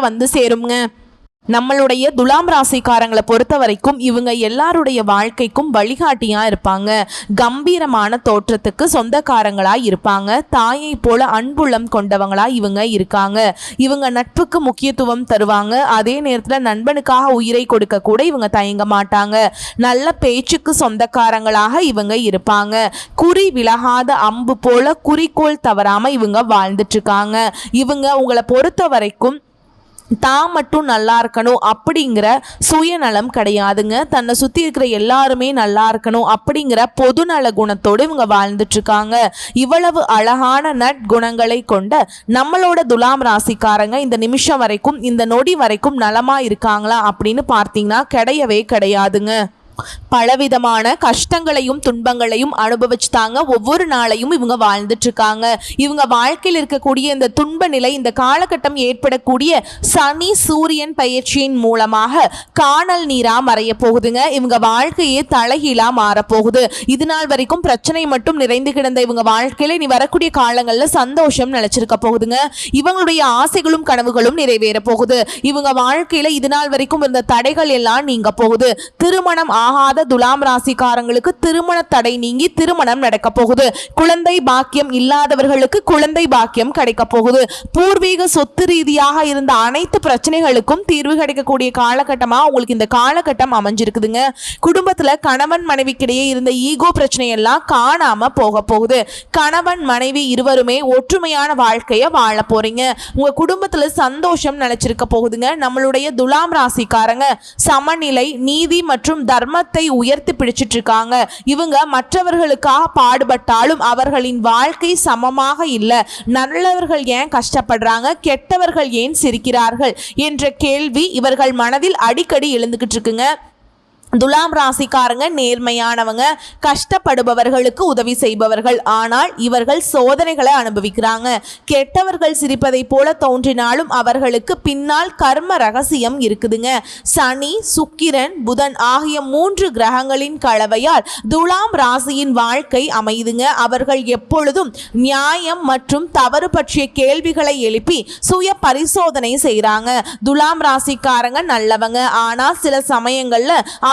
வந்து சேருங்க நம்மளுடைய துலாம் ராசிக்காரங்களை பொறுத்த வரைக்கும் இவங்க எல்லாருடைய வாழ்க்கைக்கும் வழிகாட்டியா இருப்பாங்க. கம்பீரமான தோற்றத்துக்கு சொந்தக்காரங்களா இருப்பாங்க. தாயை போல அன்புள்ளம் கொண்டவங்களா இவங்க இருக்காங்க. இவங்க நட்புக்கு முக்கியத்துவம் தருவாங்க. அதே நேரத்தில் நண்பனுக்காக உயிரை கொடுக்க கூட இவங்க தயங்க மாட்டாங்க. நல்ல பேச்சுக்கு சொந்தக்காரங்களாக இவங்க இருப்பாங்க. குறி விலகாத அம்பு போல குறிக்கோள் தவறாம இவங்க வாழ்ந்துட்டு இருக்காங்க. இவங்க உங்களை பொறுத்த வரைக்கும் தான் மட்டும் நல்லா இருக்கணும் அப்படிங்கிற சுயநலம் கிடையாதுங்க. தன்னை சுற்றி இருக்கிற எல்லாருமே நல்லா இருக்கணும் அப்படிங்கிற பொதுநல குணத்தோடு இவங்க வாழ்ந்துட்டு இருக்காங்க இவ்வளவு அழகான நற்குணங்களை கொண்ட நம்மளோட துலாம் ராசிக்காரங்க இந்த நிமிஷம் வரைக்கும் இந்த நொடி வரைக்கும் நலமா இருக்காங்களா அப்படின்னு பார்த்தீங்கன்னா கிடையவே கிடையாதுங்க. பலவிதமான கஷ்டங்களையும் துன்பங்களையும் அனுபவிச்சு தாங்க ஒவ்வொரு நாளையும் இவங்க வாழ்ந்துட்டு இருக்காங்க இவங்க வாழ்க்கையில் இருக்கக்கூடிய இந்த துன்ப நிலை இந்த காலகட்டம் ஏற்படக்கூடிய சனி சூரியன் பயிற்சியின் மூலமாக காணல் நீரா மறைய போகுதுங்க. இவங்க வாழ்க்கையே தலைகீழா மாறப்போகுது. இது நாள் வரைக்கும் பிரச்சனை மட்டும் நிறைந்து கிடந்த இவங்க வாழ்க்கையில இனி வரக்கூடிய காலங்களில் சந்தோஷம் நிலைச்சிருக்க போகுதுங்க. இவங்களுடைய ஆசைகளும் கனவுகளும் நிறைவேற போகுது. இவங்க வாழ்க்கையில இது நாள் வரைக்கும் இருந்த தடைகள் எல்லாம் நீங்க போகுது. திருமணம் ஆகாத துலாம் ராசிக்காரங்களுக்கு திருமண தடை நீங்கி திருமணம் நடக்க போகுது. குழந்தை பாக்கியம் இல்லாதவர்களுக்கு குழந்தை பாக்கியம் கிடைக்க போகுது. பூர்வீக சொத்து ரீதியாக இருந்த அனைத்து பிரச்சனைகளுக்கும் தீர்வு கிடைக்கக்கூடிய காலகட்டமா உங்களுக்கு இந்த காலகட்டம் அமைஞ்சிருக்குதுங்க. குடும்பத்துல கணவன் மனைவிக்கிடையே இருந்த ஈகோ பிரச்சனையெல்லாம் காணாமல் காணாம போக போகுது. கணவன் மனைவி இருவருமே ஒற்றுமையான வாழ்க்கையை வாழ போறீங்க. உங்க குடும்பத்துல சந்தோஷம் நினைச்சிருக்க போகுதுங்க. நம்மளுடைய துலாம் ராசிக்காரங்க சமநிலை நீதி மற்றும் தர்ம தர்மத்தை உயர்த்தி பிடிச்சிட்டு இருக்காங்க இவங்க மற்றவர்களுக்காக பாடுபட்டாலும் அவர்களின் வாழ்க்கை சமமாக இல்லை. நல்லவர்கள் ஏன் கஷ்டப்படுறாங்க? கெட்டவர்கள் ஏன் சிரிக்கிறார்கள்? என்ற கேள்வி இவர்கள் மனதில் அடிக்கடி எழுந்துகிட்டு இருக்குங்க துலாம் ராசிக்காரங்க நேர்மையானவங்க கஷ்டப்படுபவர்களுக்கு உதவி செய்பவர்கள். ஆனால் இவர்கள் சோதனைகளை அனுபவிக்கிறாங்க. கெட்டவர்கள் சிரிப்பதை போல தோன்றினாலும் அவர்களுக்கு பின்னால் கர்ம ரகசியம் இருக்குதுங்க. சனி சுக்கிரன் புதன் ஆகிய மூன்று கிரகங்களின் கலவையால் துலாம் ராசியின் வாழ்க்கை அமையுதுங்க. அவர்கள் எப்பொழுதும் நியாயம் மற்றும் தவறு பற்றிய கேள்விகளை எழுப்பி சுய பரிசோதனை செய்கிறாங்க துலாம் ராசிக்காரங்க நல்லவங்க. ஆனால் சில சமயங்கள்ல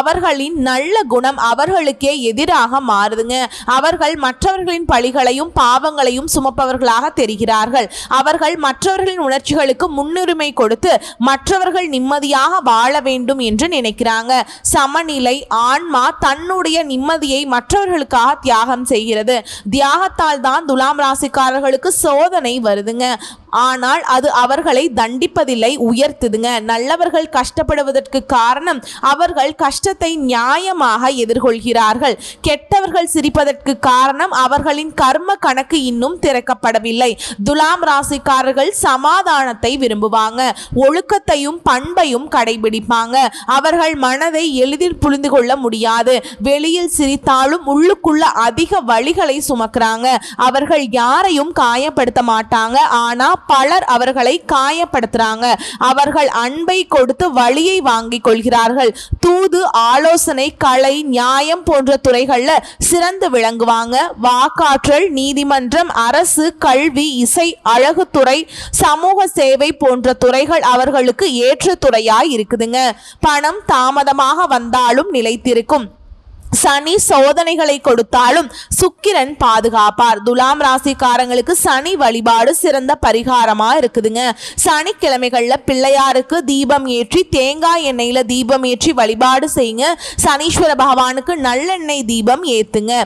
அவர்களின் நல்ல குணம் அவர்களுக்கே எதிராக மாறுதுங்க. அவர்கள் மற்றவர்களின் பழிகளையும் பாவங்களையும் சுமப்பவர்களாக தெரிகிறார்கள். அவர்கள் மற்றவர்களின் உணர்ச்சிகளுக்கு முன்னுரிமை கொடுத்து மற்றவர்கள் நிம்மதியாக வாழ வேண்டும் என்று நினைக்கிறாங்க. சமநிலை ஆன்மா தன்னுடைய நிம்மதியை மற்றவர்களுக்காக தியாகம் செய்கிறது. தியாகத்தால் தான் துலாம் ராசிக்காரர்களுக்கு சோதனை வருதுங்க. ஆனால் அது அவர்களை தண்டிப்பதில்லை உயர்த்துதுங்க. நல்லவர்கள் கஷ்டப்படுவதற்கு காரணம் அவர்கள் கஷ்டத்தை நியாயமாக எதிர்கொள்கிறார்கள். கெட்டவர்கள் சிரிப்பதற்கு காரணம் அவர்களின் கர்ம கணக்கு இன்னும் திறக்கப்படவில்லை. துலாம் ராசிக்காரர்கள் சமாதானத்தை விரும்புவாங்க. ஒழுக்கத்தையும் பண்பையும் கடைபிடிப்பாங்க. அவர்கள் மனதை எளிதில் புரிந்து கொள்ள முடியாது. வெளியில் சிரித்தாலும் உள்ளுக்குள்ள அதிக வழிகளை சுமக்கிறாங்க. அவர்கள் யாரையும் காயப்படுத்த மாட்டாங்க. ஆனால் பலர் அவர்களை காயப்படுத்துறாங்க. அவர்கள் அன்பை கொடுத்து வழியை வாங்கிக் கொள்கிறார்கள். தூது ஆலோசனை கலை நியாயம் போன்ற துறைகள்ல சிறந்து விளங்குவாங்க. வாக்காற்றல் நீதிமன்றம் அரசு கல்வி இசை அழகுத்துறை சமூக சேவை போன்ற துறைகள் அவர்களுக்கு ஏற்ற துறையாய் இருக்குதுங்க. பணம் தாமதமாக வந்தாலும் நிலைத்திருக்கும். சனி சோதனைகளை கொடுத்தாலும் சுக்கிரன் பாதுகாப்பார். துலாம் ராசிக்காரங்களுக்கு சனி வழிபாடு சிறந்த பரிகாரமா இருக்குதுங்க. சனிக்கிழமைகள்ல பிள்ளையாருக்கு தீபம் ஏற்றி தேங்காய் எண்ணெயில தீபம் ஏற்றி வழிபாடு செய்யுங்க. சனீஸ்வர பகவானுக்கு நல்லெண்ணெய் தீபம் ஏத்துங்க.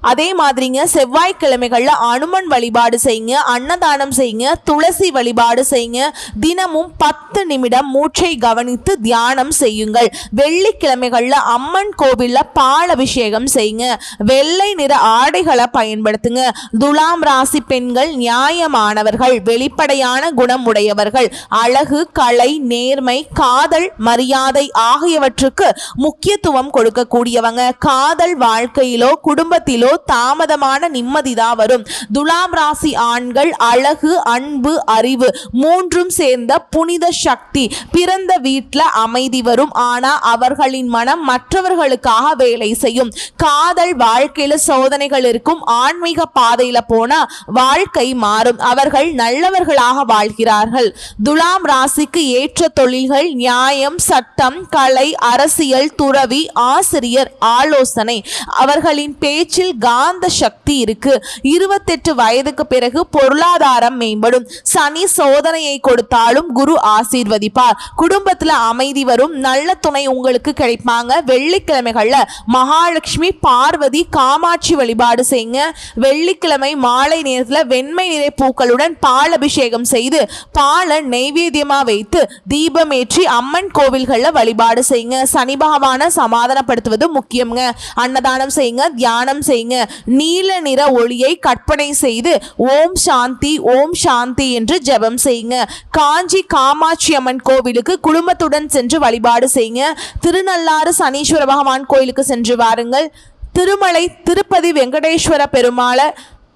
அதே மாதிரிங்க செவ்வாய்க்கிழமைகளில் அனுமன் வழிபாடு செய்யுங்க அன்னதானம் செய்யுங்க துளசி வழிபாடு செய்யுங்க. தினமும் பத்து நிமிடம் மூச்சை கவனித்து தியானம் செய்யுங்கள். வெள்ளிக்கிழமைகளில் அம்மன் கோவிலில் பால் அபிஷேகம் செய்யுங்க. வெள்ளை நிற ஆடைகளை பயன்படுத்துங்க. துலாம் ராசி பெண்கள் நியாயமானவர்கள் வெளிப்படையான குணம் உடையவர்கள் அழகு கலை நேர்மை காதல் மரியாதை ஆகியவற்றுக்கு முக்கியத்துவம் கொடுக்கக்கூடியவங்க. காதல் வாழ்க்கையிலோ குடும்பத்திலோ தாமதமான நிம்மதி தான் வரும். துலாம் ராசி ஆண்கள் அழகு அன்பு அறிவு மூன்றும் சேர்ந்த புனித சக்தி பிறந்த வீட்டில் அமைதி வரும். ஆனா அவர்களின் மனம் மற்றவர்களுக்காக வேலை செய்யும். காதல் வாழ்க்கையில சோதனைகள் இருக்கும். ஆன்மீக பாதையில போனா வாழ்க்கை மாறும். அவர்கள் நல்லவர்களாக வாழ்கிறார்கள். துலாம் ராசிக்கு ஏற்ற தொழில்கள் நியாயம் சட்டம் கலை அரசியல் துறவி ஆசிரியர் ஆலோசனை. அவர்களின் பேச்சில் காந்த சக்தி இருக்கு. இருபத்தெட்டு வயதுக்கு பிறகு பொருளாதாரம் மேம்படும். சனி சோதனையை கொடுத்தாலும் குரு ஆசீர்வதிப்பார். குடும்பத்துல அமைதி வரும். நல்ல துணை உங்களுக்கு கிடைப்பாங்க. வெள்ளிக்கிழமைகள்ல மகாலட்சுமி பார்வதி காமாட்சி வழிபாடு செய்யுங்க. வெள்ளிக்கிழமை மாலை நேரத்துல வெண்மை நிறை பூக்களுடன் பால் அபிஷேகம் செய்து பாலை நெய்வேத்தியமா வைத்து தீபம் ஏற்றி அம்மன் கோவில்கள்ல வழிபாடு செய்யுங்க. சனி பகவானை சமாதானப்படுத்துவது முக்கியம்ங்க. அன்னதானம் செய்யுங்க தியானம் செய்யுங்க. நீல நிற ஒளியை கற்பனை செய்து ஓம் சாந்தி ஓம் சாந்தி என்று ஜெபம் செய்யுங்க. காஞ்சி காமாட்சி அம்மன் கோவிலுக்கு குடும்பத்துடன் சென்று வழிபாடு செய்யுங்க. திருநள்ளாறு சனீஸ்வர பகவான் கோயிலுக்கு சென்று வாருங்கள். திருமலை திருப்பதி வெங்கடேஸ்வர பெருமாளை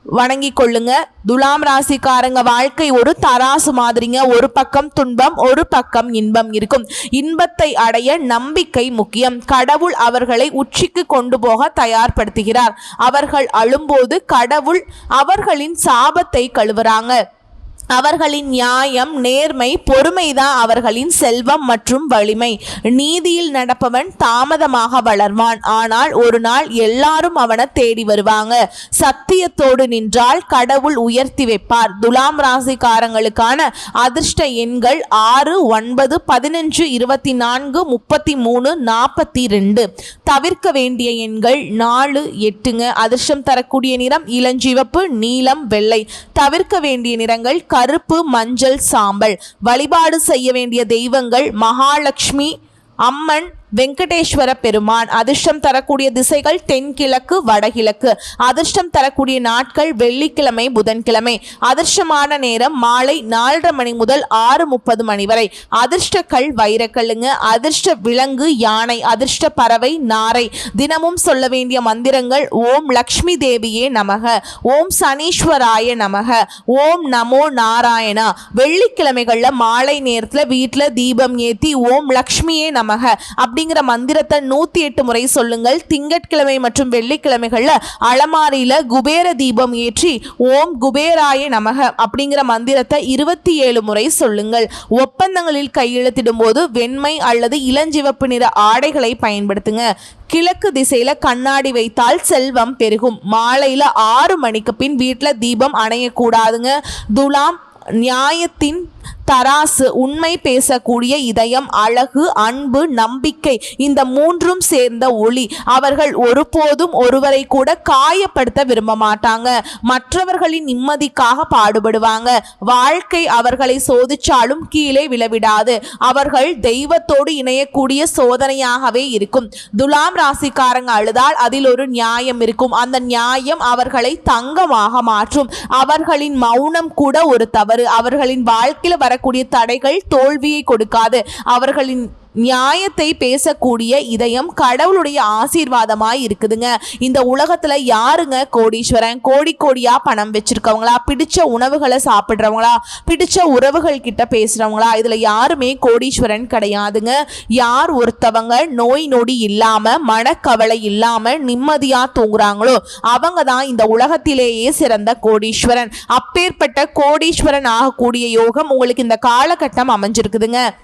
வணங்கி கொள்ளுங்க துலாம் ராசிக்காரங்க வாழ்க்கை ஒரு தராசு மாதிரிங்க. ஒரு பக்கம் துன்பம் ஒரு பக்கம் இன்பம் இருக்கும். இன்பத்தை அடைய நம்பிக்கை முக்கியம். கடவுள் அவர்களை உச்சிக்கு கொண்டு போக தயார்படுத்துகிறார். அவர்கள் அழும்போது கடவுள் அவர்களின் சாபத்தை கழுவுறாங்க. அவர்களின் நியாயம் நேர்மை பொறுமைதான் அவர்களின் செல்வம் மற்றும் வலிமை. நீதியில் நடப்பவன் தாமதமாக வளர்வான். ஆனால் ஒரு நாள் எல்லாரும் அவனை தேடி வருவாங்க. சத்தியத்தோடு நின்றால் கடவுள் உயர்த்தி வைப்பார். துலாம் ராசிக்காரங்களுக்கான அதிர்ஷ்ட எண்கள் ஆறு ஒன்பது பதினஞ்சு இருபத்தி நான்கு முப்பத்தி மூணு நாற்பத்தி ரெண்டு தவிர்க்க வேண்டிய எண்கள் நாலு எட்டுங்க. அதிர்ஷ்டம் தரக்கூடிய நிறம் இளஞ்சிவப்பு நீலம் வெள்ளை. தவிர்க்க வேண்டிய நிறங்கள் கருப்பு மஞ்சள் சாம்பல். வழிபாடு செய்ய வேண்டிய தெய்வங்கள் மகாலட்சுமி அம்மன் வெங்கடேஸ்வர பெருமான் அதிர்ஷ்டம் தரக்கூடிய திசைகள் தென்கிழக்கு வடகிழக்கு. அதிர்ஷ்டம் தரக்கூடிய நாட்கள் வெள்ளிக்கிழமை புதன்கிழமை. அதிர்ஷ்டமான நேரம் மாலை நாலரை மணி முதல் ஆறு முப்பது மணி வரை. அதிர்ஷ்ட கல் வைரக்கல்லுங்க அதிர்ஷ்ட விலங்கு யானை அதிர்ஷ்ட பறவை நாரை. தினமும் சொல்ல வேண்டிய மந்திரங்கள் ஓம் லக்ஷ்மி தேவியே நமக. ஓம் சனீஸ்வராய நமக. ஓம் நமோ நாராயணா. வெள்ளிக்கிழமைகள்ல மாலை நேரத்துல வீட்டுல தீபம் ஏத்தி ஓம் லக்ஷ்மியே நமக. அப்படி அப்படிங்கிற மந்திரத்தை நூத்தி எட்டு முறை சொல்லுங்கள். திங்கட்கிழமை மற்றும் வெள்ளிக்கிழமைகள்ல அலமாரியில குபேர தீபம் ஏற்றி ஓம் குபேராய நமக அப்படிங்கிற மந்திரத்தை இருபத்தி ஏழு முறை சொல்லுங்கள். ஒப்பந்தங்களில் கையெழுத்திடும் போது வெண்மை அல்லது இளஞ்சிவப்பு நிற ஆடைகளை பயன்படுத்துங்க. கிழக்கு திசையில கண்ணாடி வைத்தால் செல்வம் பெருகும். மாலையில ஆறு மணிக்கு பின் வீட்டில் தீபம் அணையக்கூடாதுங்க. துலாம் நியாயத்தின் தராசு உண்மை பேசக்கூடிய இதயம் அழகு அன்பு நம்பிக்கை இந்த மூன்றும் சேர்ந்த ஒளி. அவர்கள் ஒருபோதும் ஒருவரை கூட காயப்படுத்த விரும்ப மாட்டாங்க. மற்றவர்களின் நிம்மதிக்காக பாடுபடுவாங்க. வாழ்க்கை அவர்களை சோதிச்சாலும் கீழே விழவிடாது. அவர்கள் தெய்வத்தோடு இணையக்கூடிய சோதனையாகவே இருக்கும். துலாம் ராசிக்காரங்க அழுதால் அதில் ஒரு நியாயம் இருக்கும். அந்த நியாயம் அவர்களை தங்கமாக மாற்றும். அவர்களின் மௌனம் கூட ஒரு தவறு. அவர்களின் வாழ்க்கையில் வரக்கூடிய தடைகள் தோல்வியை கொடுக்காது. அவர்களின் நியாயத்தை பேசக்கூடிய இதயம் கடவுளுடைய ஆசீர்வாதமாய் இருக்குதுங்க. இந்த உலகத்துல யாருங்க கோடீஸ்வரன்? கோடி கோடியா பணம் வச்சிருக்கவங்களா? பிடிச்ச உணவுகளை சாப்பிட்றவங்களா? பிடிச்ச உறவுகள் கிட்ட பேசுறவங்களா? இதுல யாருமே கோடீஸ்வரன் கிடையாதுங்க. யார் ஒருத்தவங்க நோய் நொடி இல்லாம மனக்கவலை இல்லாம நிம்மதியா தூங்குறாங்களோ அவங்க தான் இந்த உலகத்திலேயே சிறந்த கோடீஸ்வரன். அப்பேற்பட்ட கோடீஸ்வரன் ஆகக்கூடிய யோகம் உங்களுக்கு இந்த காலகட்டம் அமைஞ்சிருக்குதுங்க.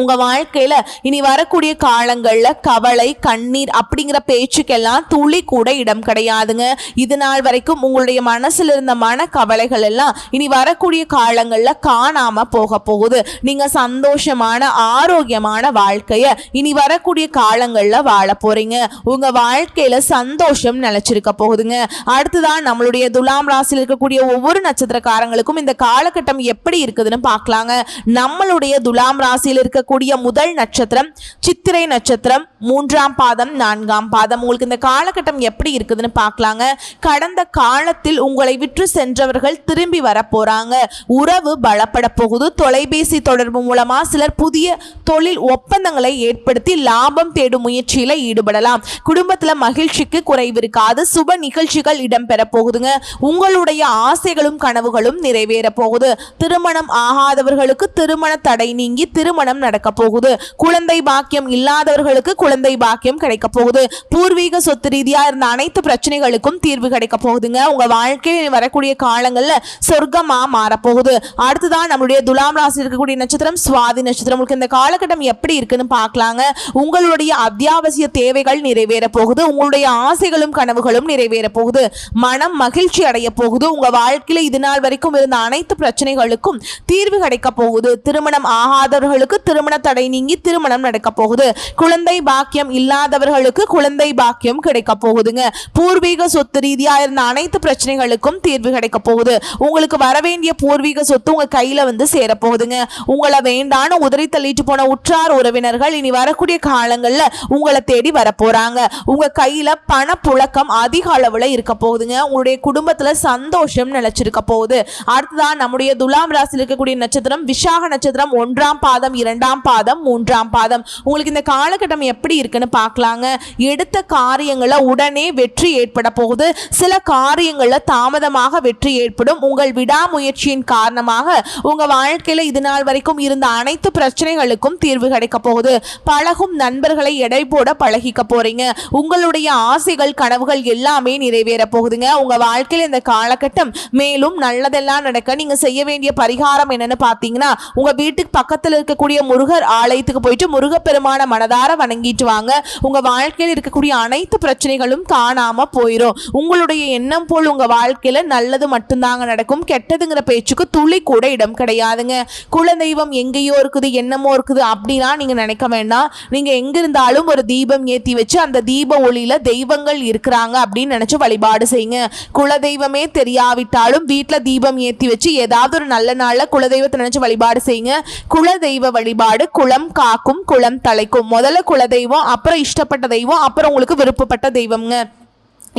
உங்கள் வாழ்க்கையில் இனி வரக்கூடிய காலங்களில் கவலை கண்ணீர் அப்படிங்கிற பேச்சுக்கெல்லாம் துளி கூட இடம் கிடையாதுங்க. இது நாள் வரைக்கும் உங்களுடைய மனசில் இருந்த மன கவலைகள் எல்லாம் இனி வரக்கூடிய காலங்களில் காணாமல் போக போகுது. நீங்கள் சந்தோஷமான ஆரோக்கியமான வாழ்க்கையை இனி வரக்கூடிய காலங்களில் வாழ போறீங்க. உங்கள் வாழ்க்கையில் சந்தோஷம் நினச்சிருக்க போகுதுங்க. அடுத்துதான் நம்மளுடைய துலாம் ராசியில் இருக்கக்கூடிய ஒவ்வொரு நட்சத்திரக்காரங்களுக்கும் இந்த காலகட்டம் எப்படி இருக்குதுன்னு பார்க்கலாங்க. நம்மளுடைய துலாம் ராசியில் இருக்க இருக்கக்கூடிய முதல் நட்சத்திரம் சித்திரை நட்சத்திரம் மூன்றாம் பாதம் நான்காம் பாதம். உங்களுக்கு இந்த காலகட்டம் எப்படி இருக்குதுன்னு பார்க்கலாங்க. கடந்த காலத்தில் உங்களை விற்று சென்றவர்கள் திரும்பி வர போறாங்க. உறவு பலப்பட போகுது. தொலைபேசி தொடர்பு மூலமா சிலர் புதிய தொழில் ஒப்பந்தங்களை ஏற்படுத்தி லாபம் தேடும் முயற்சியில ஈடுபடலாம். குடும்பத்துல மகிழ்ச்சிக்கு குறைவு இருக்காது. சுப நிகழ்ச்சிகள் இடம்பெற போகுதுங்க. உங்களுடைய ஆசைகளும் கனவுகளும் நிறைவேற போகுது. திருமணம் ஆகாதவர்களுக்கு திருமண தடை நீங்கி திருமணம் நடக்க போகுது குழந்தை பாக்கியம் இல்லாதவர்களுக்கு குழந்தை பாக்கியம் கிடைக்க போகுது பூர்வீக சொத்து ரீதியா இருந்த அனைத்து பிரச்சனைகளுக்கும் தீர்வு கிடைக்க போகுதுங்க உங்க வாழ்க்கையில் வரக்கூடிய காலங்கள்ல சொர்க்கமா மாறப்போகுது. அடுத்ததான் நம்மளுடைய துலாம் ராசி இருக்கக்கூடிய நட்சத்திரம் சுவாதி நட்சத்திரம். உங்களுக்கு இந்த காலகட்டம் எப்படி இருக்குன்னு பார்க்கலாங்க. உங்களுடைய அத்தியாவசிய தேவைகள் நிறைவேற போகுது. உங்களுடைய ஆசைகளும் கனவுகளும் நிறைவேற போகுது. மனம் மகிழ்ச்சி அடைய போகுது. உங்க வாழ்க்கையில இது நாள் வரைக்கும் இருந்த அனைத்து பிரச்சனைகளுக்கும் தீர்வு கிடைக்க போகுது. திருமணம் ஆகாதவர்களுக்கு திருமண தடை நீங்கி திருமணம் நடக்க போகுது. குழந்தை பாக்கியம் இல்லாதவர்களுக்கு குழந்தை பாக்கியம் கிடைக்க போகுதுங்க. பூர்வீக சொத்து ரீதியா இருந்த அனைத்து பிரச்சனைகளுக்கும் தீர்வு கிடைக்க போகுது. உங்களுக்கு வரவேண்டிய பூர்வீக சொத்து உங்க கையில வந்து சேரப்போகுதுங்க உங்களை வேண்டான உதறி தள்ளிட்டு போன உற்றார் உறவினர்கள் இனி வரக்கூடிய காலங்கள்ல உங்களை தேடி வரப்போறாங்க உங்க கையில பணப்புழக்கம் அதிக அளவுல இருக்க போகுதுங்க. உங்களுடைய குடும்பத்துல சந்தோஷம் நிலைச்சிருக்க போகுது. அடுத்ததான் நம்முடைய துலாம் ராசியில் இருக்கக்கூடிய நட்சத்திரம் விசாக நட்சத்திரம் ஒன்றாம் பாதம் இரண்டாம் பாதம் மூன்றாம் பாதம். உங்களுக்கு இந்த காலகட்டம் எப்படி இருக்குன்னு பார்க்கலாங்க. எடுத்த காரியங்களை உடனே வெற்றி ஏற்பட போகுது. சில காரியங்களில் தாமதமாக வெற்றி ஏற்படும். உங்கள் விடாமுயற்சியின் காரணமாக உங்கள் வாழ்க்கையில இது நாள் வரைக்கும் இருந்த அனைத்து பிரச்சனைகளுக்கும் தீர்வு கிடைக்க போகுது. பழகும் நண்பர்களை எடை போட பழகிக்க போறீங்க. உங்களுடைய ஆசைகள் கனவுகள் எல்லாமே நிறைவேற போகுதுங்க. உங்க வாழ்க்கையில் இந்த காலகட்டம் மேலும் நல்லதெல்லாம் நடக்க நீங்க செய்ய வேண்டிய பரிகாரம் என்னன்னு பார்த்தீங்கன்னா உங்க வீட்டுக்கு பக்கத்துல இருக்கக்கூடிய முருகர் ஆலயத்துக்கு போயிட்டு முருகப்பெருமான மனதார வணங்கிட்டு வாங்க. உங்க வாழ்க்கையில் இருக்கக்கூடிய அனைத்து பிரச்சனைகளும் காணாம போயிடும் உங்களுடைய எண்ணம் போல் உங்க வாழ்க்கையில நல்லது மட்டும்தாங்க நடக்கும். கெட்டதுங்கிற பேச்சுக்கு துளி கூட இடம் கிடையாதுங்க. குலதெய்வம் எங்கேயோ இருக்குது என்னமோ இருக்குது அப்படிலாம் நீங்க நினைக்க வேண்டாம். நீங்க எங்க இருந்தாலும் ஒரு தீபம் ஏத்தி வச்சு அந்த தீப ஒளியில தெய்வங்கள் இருக்கிறாங்க அப்படின்னு நினைச்சு வழிபாடு செய்யுங்க. குலதெய்வமே தெரியாவிட்டாலும் வீட்டில் தீபம் ஏத்தி வச்சு ஏதாவது ஒரு நல்ல நாள்ல குலதெய்வத்தை நினைச்சு வழிபாடு செய்யுங்க. குலதெய்வ வழிபாடு குலம் காக்கும் குலம் தலைக்கும். முதல்ல குலதெய்வம் அப்புறம் இஷ்டப்பட்ட தெய்வம் அப்புறம் உங்களுக்கு விருப்பப்பட்ட தெய்வம்ங்க.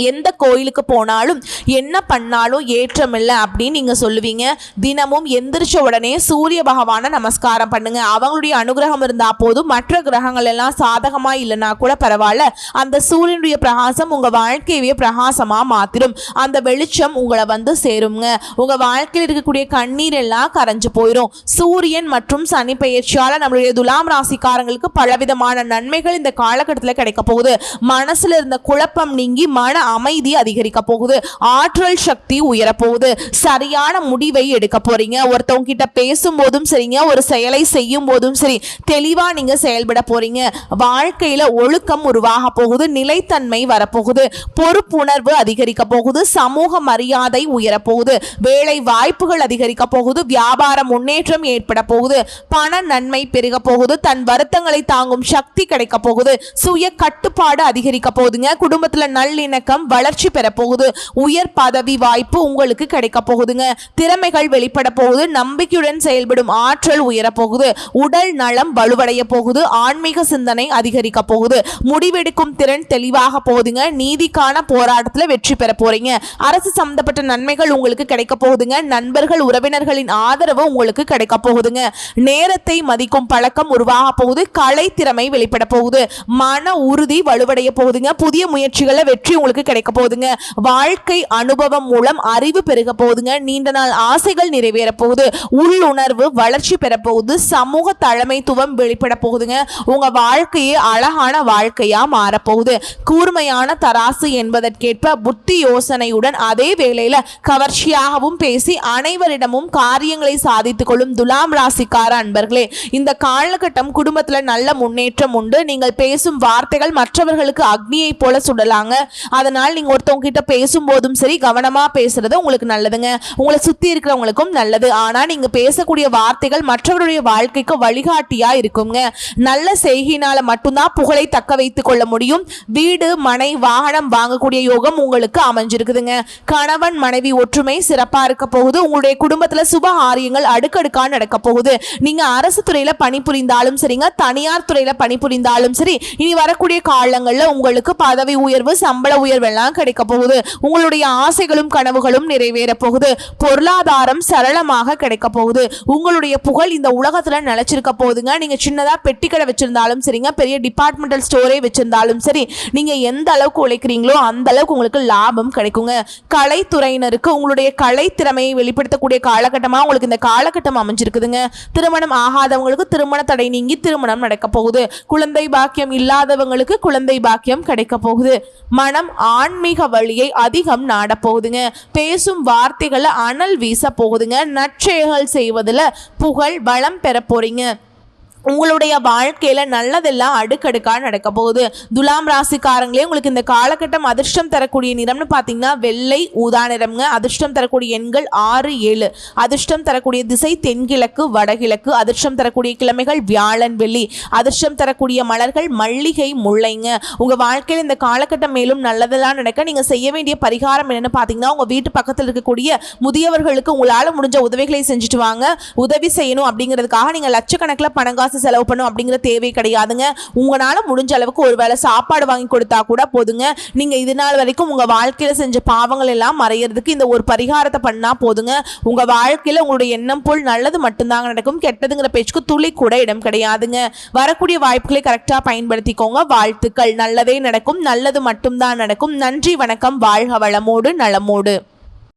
எந்த கோயிலுக்கு போனாலும் என்ன பண்ணாலும் ஏற்றமில்லை அப்படின்னு நீங்கள் சொல்லுவீங்க. தினமும் எந்திரிச்ச உடனே சூரிய பகவானை நமஸ்காரம் பண்ணுங்க. அவங்களுடைய அனுகிரகம் இருந்தால் போதும். மற்ற கிரகங்கள் எல்லாம் சாதகமாக இல்லைன்னா கூட பரவாயில்ல. அந்த சூரியனுடைய பிரகாசம் உங்கள் வாழ்க்கையவே பிரகாசமாக மாற்றிடும் அந்த வெளிச்சம் உங்களை வந்து சேருங்க. உங்கள் வாழ்க்கையில் இருக்கக்கூடிய கண்ணீர் எல்லாம் கரைஞ்சு போயிடும் சூரியன் மற்றும் சனி பெயர்ச்சியால் நம்மளுடைய துலாம் ராசிக்காரங்களுக்கு பலவிதமான நன்மைகள் இந்த காலகட்டத்தில் கிடைக்க போகுது. மனசில் இருந்த குழப்பம் நீங்கி மன அமைதி அதிகரிக்க போகுது. ஆற்றல் சக்தி உயரப்போகுது சரியான முடிவை எடுக்க போறீங்க. ஒருத்தவங்க கிட்ட பேசும்போதும் சரிங்க. ஒரு செயலை செய்யும் போதும் சரி. தெளிவா நீங்க செயல்பட போறீங்க. வாழ்க்கையில ஒழுக்கம் உருவாக போகுது. நிலைத்தன்மை வரப்போகுது பொறுப்புணர்வு அதிகரிக்க போகுது. சமூக மரியாதை உயரப்போகுது வேலை வாய்ப்புகள் அதிகரிக்க போகுது. வியாபார முன்னேற்றம் ஏற்பட போகுது. பண நன்மை பெருக போகுது. தன் வருத்தங்களை தாங்கும் சக்தி கிடைக்க போகுது. சுய கட்டுப்பாடு அதிகரிக்க போகுதுங்க. குடும்பத்துல நல்லிணக்கம் வளர்ச்சி பெற போகுது உயர் பதவி வாய்ப்பு உங்களுக்கு கிடைக்க போகுதுங்க. திறமைகள் வெளிப்பட போகுது. நம்பிக்கையுடன் செயல்படும் ஆற்றல் உயரப்போகுது. உடல் நலம் வலுவடைய போகுது. ஆன்மீக சிந்தனை அதிகரிக்க போகுது. முடிவெடுக்கும் திறன் தெளிவாக போகுதுங்க. நீதிக்கான போராட்டத்தில் வெற்றி பெற போறீங்க. அரசு சம்பந்தப்பட்ட நன்மைகள் உங்களுக்கு கிடைக்க போகுதுங்க. நண்பர்கள் உறவினர்களின் ஆதரவு உங்களுக்கு கிடைக்க போகுதுங்க. நேரத்தை மதிக்கும் பழக்கம் உருவாக போகுது. கலை திறமை வெளிப்பட போகுது. மன உறுதி வலுவடைய போகுதுங்க. புதிய முயற்சிகளை வெற்றி உங்களுக்கு கிடைக்க போகுதுங்க. வாழ்க்கை அனுபவம் மூலம் அறிவு பெருக போகுதுங்க. நீண்ட நாள் ஆசைகள் நிறைவேற போகுது. உள்ளுணர்வு வளர்ச்சி பெற போகுது. சமூக தலைமைத்துவம் வெளிப்பட போகுதுங்க. உங்க வாழ்க்கையே அழகான வாழ்க்கையா மாறப்போகுது கூர்மையான தராசு என்பதற்கேற்ப புத்தி யோசனையுடன் அதே வேளையில கவர்ச்சியாகவும் பேசி அனைவரிடமும் காரியங்களை சாதித்துக் கொள்ளும் துலாம் ராசிக்கார அன்பர்களே இந்த காலகட்டம் குடும்பத்துல நல்ல முன்னேற்றம் உண்டு. நீங்கள் பேசும் வார்த்தைகள் மற்றவர்களுக்கு அக்னியை போல சுடலாங்க. அதனால் நீங்க ஒருத்தவங்க கிட்ட பேசும்போதும் சரி கவனமா பேசுறது உங்களுக்கு நல்லதுங்க. உங்களை சுத்தி இருக்கிறவங்களுக்கும் நல்லது. ஆனா நீங்க பேசக்கூடிய வார்த்தைகள் மற்றவருடைய வாழ்க்கைக்கு வழிகாட்டியா இருக்குங்க. நல்ல செய்கையினால் மட்டும்தான் புகழை தக்க வைத்துக் கொள்ள முடியும். வீடு மனை வாகனம் வாங்கக்கூடிய யோகம் உங்களுக்கு அமைஞ்சிருக்குதுங்க. கணவன் மனைவி ஒற்றுமை சிறப்பா இருக்க போகுது. உங்களுடைய குடும்பத்துல சுப ஆரியங்கள் அடுக்கடுக்கா நடக்க போகுது. நீங்க அரசு துறையில பணிபுரிந்தாலும் சரிங்க. தனியார் துறையில பணிபுரிந்தாலும் சரி இனி வரக்கூடிய காலங்கள்ல உங்களுக்கு பதவி உயர்வு சம்பள உயர்வு நிகழ்வெல்லாம் கிடைக்க போகுது. உங்களுடைய ஆசைகளும் கனவுகளும் நிறைவேற போகுது. பொருளாதாரம் சரளமாக கிடைக்க போகுது. உங்களுடைய புகழ் இந்த உலகத்துல நிலைச்சிருக்க போகுதுங்க. நீங்க சின்னதா பெட்டி கடை வச்சிருந்தாலும் சரிங்க. பெரிய டிபார்ட்மெண்டல் ஸ்டோரே வச்சிருந்தாலும் சரி நீங்க எந்த அளவுக்கு உழைக்கிறீங்களோ அந்த அளவுக்கு உங்களுக்கு லாபம் கிடைக்குங்க. கலைத்துறையினருக்கு உங்களுடைய கலை திறமையை வெளிப்படுத்தக்கூடிய காலகட்டமா உங்களுக்கு இந்த காலகட்டம் அமைஞ்சிருக்குதுங்க. திருமணம் ஆகாதவங்களுக்கு திருமண தடை நீங்கி திருமணம் நடக்க போகுது. குழந்தை பாக்கியம் இல்லாதவங்களுக்கு குழந்தை பாக்கியம் கிடைக்க போகுது. மனம் ஆன்மீக வழியை அதிகம் நாட போகுதுங்க பேசும் வார்த்தைகளை அனல் வீச போகுதுங்க நற்செயல்கள் செய்வதில் புகழ் வளம் பெற போறீங்க. உங்களுடைய வாழ்க்கையில் நல்லதெல்லாம் அடுக்கடுக்காக நடக்க போகுது. துலாம் ராசிக்காரங்களே உங்களுக்கு இந்த காலகட்டம் அதிர்ஷ்டம் தரக்கூடிய நிறம்னு பார்த்தீங்கன்னா வெள்ளை ஊதா நிறம்ங்க. அதிர்ஷ்டம் தரக்கூடிய எண்கள் ஆறு ஏழு. அதிர்ஷ்டம் தரக்கூடிய திசை தென்கிழக்கு வடகிழக்கு. அதிர்ஷ்டம் தரக்கூடிய கிழமைகள் வியாழன் வெள்ளி. அதிர்ஷ்டம் தரக்கூடிய மலர்கள் மல்லிகை முல்லைங்க. உங்கள் வாழ்க்கையில் இந்த காலகட்டம் மேலும் நல்லதெல்லாம் நடக்க நீங்கள் செய்ய வேண்டிய பரிகாரம் என்னென்னு பார்த்தீங்கன்னா உங்கள் வீட்டு பக்கத்தில் இருக்கக்கூடிய முதியவர்களுக்கு உங்களால் முடிஞ்ச உதவிகளை செஞ்சுட்டு வாங்க. உதவி செய்யணும் அப்படிங்கிறதுக்காக நீங்கள் லட்சக்கணக்கில் பணம் காசு செலவு பண்ணும் அப்படிங்கிற தேவை கிடையாதுங்க. உங்களால் முடிஞ்ச அளவுக்கு ஒரு வேளை சாப்பாடு வாங்கி கொடுத்தா கூட போதுங்க. நீங்கள் இது நாள் வரைக்கும் உங்கள் வாழ்க்கையில் செஞ்ச பாவங்கள் எல்லாம் மறையறதுக்கு இந்த ஒரு பரிகாரத்தை பண்ணால் போதுங்க. உங்கள் வாழ்க்கையில் உங்களுடைய எண்ணம் போல் நல்லது மட்டும்தாங்க நடக்கும். கெட்டதுங்கிற பேச்சுக்கு துளி கூட இடம் கிடையாதுங்க. வரக்கூடிய வாய்ப்புகளை கரெக்டாக பயன்படுத்திக்கோங்க. வாழ்த்துக்கள். நல்லதே நடக்கும். நல்லது மட்டும்தான் நடக்கும். நன்றி வணக்கம். வாழ்க வளமோடு நலமோடு.